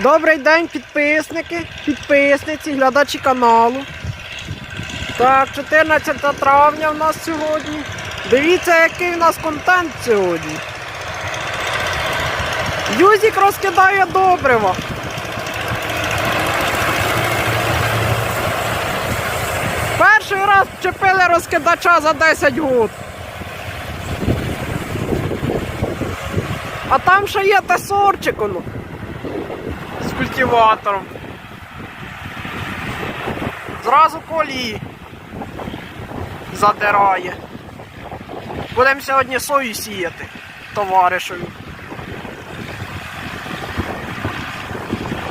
Добрий день, підписники, підписниці, глядачі каналу. Так, 14 травня в нас сьогодні. Дивіться, який в нас контент сьогодні. Юзік розкидає добриво. Перший раз вчепили розкидача за 10 год. А там ще є тесорчик, ну, культиватором. Зразу колії задирає. Будемо сьогодні сою сіяти товаришеві.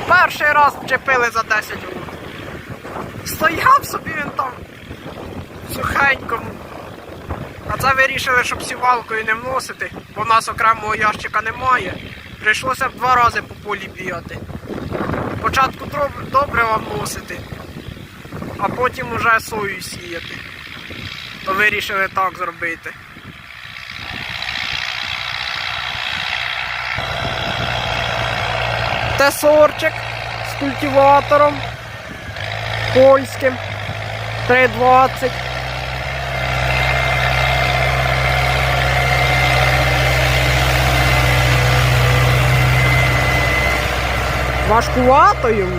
Перший раз вчепили за 10 років. Стояв собі він там сухенькому. А це вирішили, щоб сівалкою не вносити, бо в нас окремого ящика немає. Прийшлося б два рази по полі бігати. Спочатку добрива вносити, а потім уже сою сіяти. То вирішили так зробити. Тесорчик з культиватором польським 320. Важкувато йому.